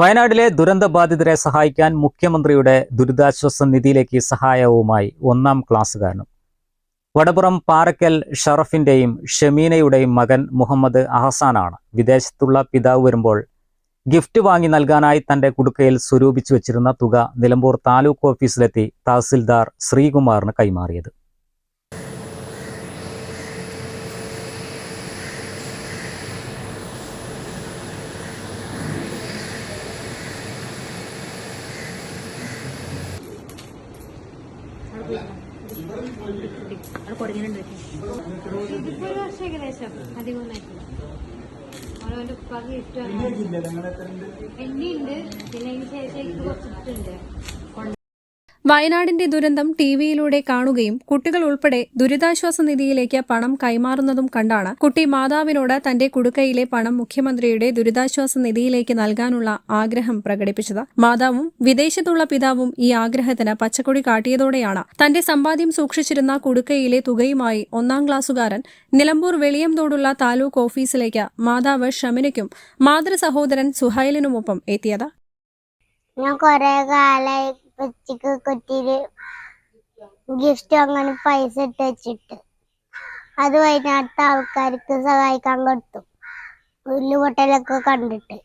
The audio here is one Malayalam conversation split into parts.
വയനാട്ടിലെ ദുരന്തബാധിതരെ സഹായിക്കാൻ മുഖ്യമന്ത്രിയുടെ ദുരിതാശ്വാസ നിധിയിലേക്ക് സഹായവുമായി ഒന്നാം ക്ലാസ്സുകാരനും. വടപുറം പാറക്കൽ ഷറഫിന്റെയും ഷമീനയുടെയും മകൻ മുഹമ്മദ് അഹസാനാണ്. വിദേശത്തുള്ള പിതാവ് വരുമ്പോൾ ഗിഫ്റ്റ് വാങ്ങി നൽകാനായി തന്റെ കുടുക്കയിൽ സ്വരൂപിച്ചു വെച്ചിരുന്ന തുക നിലമ്പൂർ താലൂക്ക് ഓഫീസിലെത്തി തഹസിൽദാർ ശ്രീകുമാറിന് കൈമാറിയത്. ഇതിപ്പോ ഒരു വർഷം ഏകദേശം. അധികം ഒന്നായിട്ടില്ല അവനവന്റെ ഉപ്പാക്ക് ഇഷ്ടമാണ് എന്നെയുണ്ട് പിന്നെ അതിന് ശേഷം എനിക്ക് കുറച്ചിട്ടുണ്ട്. വയനാടിന്റെ ദുരന്തം ടിവിയിലൂടെ കാണുകയും കുട്ടികൾ ഉൾപ്പെടെ ദുരിതാശ്വാസ നിധിയിലേക്ക് പണം കൈമാറുന്നതും കണ്ടാണ് കുട്ടി മാതാവിനോട് തന്റെ കുടുക്കയിലെ പണം മുഖ്യമന്ത്രിയുടെ ദുരിതാശ്വാസ നിധിയിലേക്ക് നൽകാനുള്ള ആഗ്രഹം പ്രകടിപ്പിച്ചത്. മാതാവും വിദേശത്തുള്ള പിതാവും ഈ ആഗ്രഹത്തിന് പച്ചക്കൊടി കാട്ടിയതോടെയാണ്. തന്റെ സമ്പാദ്യം സൂക്ഷിച്ചിരുന്ന കുടുക്കയിലെ തുകയുമായി ഒന്നാം ക്ലാസ്സുകാരൻ നിലമ്പൂർ വെളിയംതോടുള്ള താലൂക്ക് ഓഫീസിലേക്ക് മാതാവ് ഷമിനയ്ക്കും മാതൃ സഹോദരൻ സുഹൈലിനുമൊപ്പം എത്തിയത്. ഞാൻ കുറെ കാലായി കൊച്ചിക്ക് കുറ്റിയിൽ ഗിഫ്റ്റ് അങ്ങനെ പൈസ ഇട്ട് വെച്ചിട്ട്. അത് വയനാട്ടിലത്തെ ആൾക്കാർക്ക് സഹായിക്കാൻ കൊടുത്തു. ഉല്ലുപൊട്ടലൊക്കെ കണ്ടിട്ട്.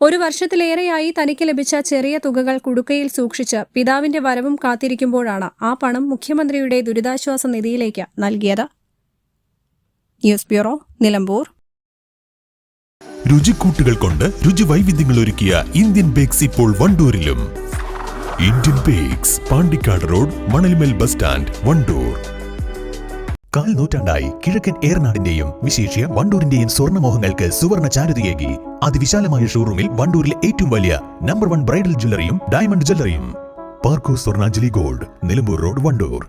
ഒരു വർഷത്തിലേറെയായി തനിക്ക് ലഭിച്ച ചെറിയ തുകകൾ കുടുക്കയിൽ സൂക്ഷിച്ച് പിതാവിന്റെ വരവും കാത്തിരിക്കുമ്പോഴാണ് ആ പണം മുഖ്യമന്ത്രിയുടെ ദുരിതാശ്വാസ നിധിയിലേക്ക് നൽകിയത്. News bureau Nilambur. രുചിക്കൂട്ടുകൾ കൊണ്ട് രുചി വൈവിധ്യങ്ങൾ ഒരുക്കിയ ഇന്ത്യൻ ബേക്സ് ഇപ്പോൾ വണ്ടൂരിലും. Indian bakes Pandikkad road Manalmel bus stand Wandoor കാൽ നൂറ്റാണ്ടായി കിഴക്കൻ ഏറനാടിന്റെയും വിശേഷ്യ വണ്ടൂരിന്റെയും സ്വർണമോഹങ്ങൾക്ക് സുവർണ ചാരുതയേകി. അതിവിശാലമായ ഷോറൂമിൽ വണ്ടൂരിലെ ഏറ്റവും വലിയ നമ്പർ വൺ ബ്രൈഡൽ ജ്വല്ലറിയും ഡയമണ്ട് ജ്വല്ലറിയും പാർക്കോ സ്വർണാഞ്ജലി ഗോൾഡ് നിലമ്പൂർ റോഡ് വണ്ടൂർ.